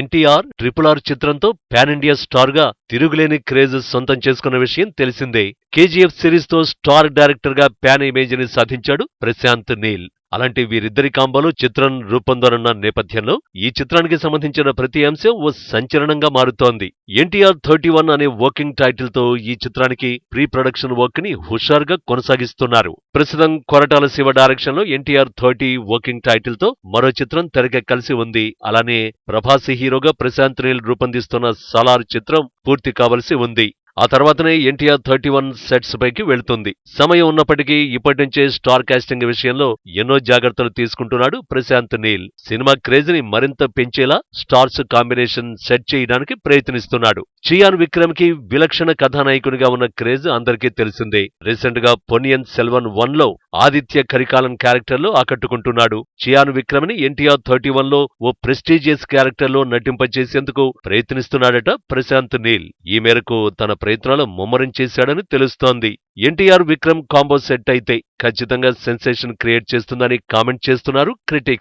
NTR triple R చిత్రంతో pan India స్టార్గా తిరుగులేని క్రేజ్ సొంతం చేసుకున్న విషయం తెలిసిందే. కేజీఎఫ్ సిరీస్తో స్టార్ డైరెక్టర్గా ప్యాన్ ఇమేజ్ని సాధించాడు ప్రశాంత్ నీల్. అలాంటి వీరిద్దరి కాంబోలో చిత్రం రూపొందనున్న నేపథ్యంలో ఈ చిత్రానికి సంబంధించిన ప్రతి అంశం ఓ సంచలనంగా మారుతోంది. ఎన్టీఆర్ థర్టీ వన్ అనే వర్కింగ్ టైటిల్తో ఈ చిత్రానికి ప్రీ ప్రొడక్షన్ వర్క్ని హుషారుగా కొనసాగిస్తున్నారు. ప్రస్తుతం కొరటాల శివ డైరెక్షన్లో ఎన్టీఆర్ థర్టీ వర్కింగ్ టైటిల్తో మరో చిత్రం తెరకెక్కాల్సి ఉంది. అలానే ప్రభాస్ హీరోగా ప్రశాంత్ నీల్ రూపొందిస్తున్న సలార్ చిత్రం పూర్తి కావలసి ఉంది. ఆ తర్వాతనే ఎన్టీఆర్ థర్టీ వన్ సెట్స్ పైకి వెళ్తుంది. సమయం ఉన్నప్పటికీ ఇప్పటి నుంచే స్టార్ కాస్టింగ్ విషయంలో ఎన్నో జాగ్రత్తలు తీసుకుంటున్నాడు ప్రశాంత్ నీల్. సినిమా క్రేజ్ని మరింత పెంచేలా స్టార్స్ కాంబినేషన్ సెట్ చేయడానికి ప్రయత్నిస్తున్నాడు. చియాన్ విక్రమ్కి విలక్షణ కథానాయకునిగా ఉన్న క్రేజ్ అందరికీ తెలిసిందే. రీసెంట్గా పొనియన్ సెల్వన్ వన్లో ఆదిత్య కరికాలన్ క్యారెక్టర్లు ఆకట్టుకుంటున్నాడు. చియాను విక్రమిని ఎన్టీఆర్ థర్టీ వన్లో ఓ ప్రెస్టీజియస్ క్యారెక్టర్లో నటింపచేసేందుకు ప్రయత్నిస్తున్నాడట ప్రశాంత్ నీల్. ఈ మేరకు తన ప్రయత్నాలు ముమ్మరం చేశాడని తెలుస్తోంది. ఎన్టీఆర్ విక్రమ్ కాంబో సెట్ అయితే ఖచ్చితంగా సెన్సేషన్ క్రియేట్ చేస్తుందని కామెంట్ చేస్తున్నారు క్రిటిక్స్.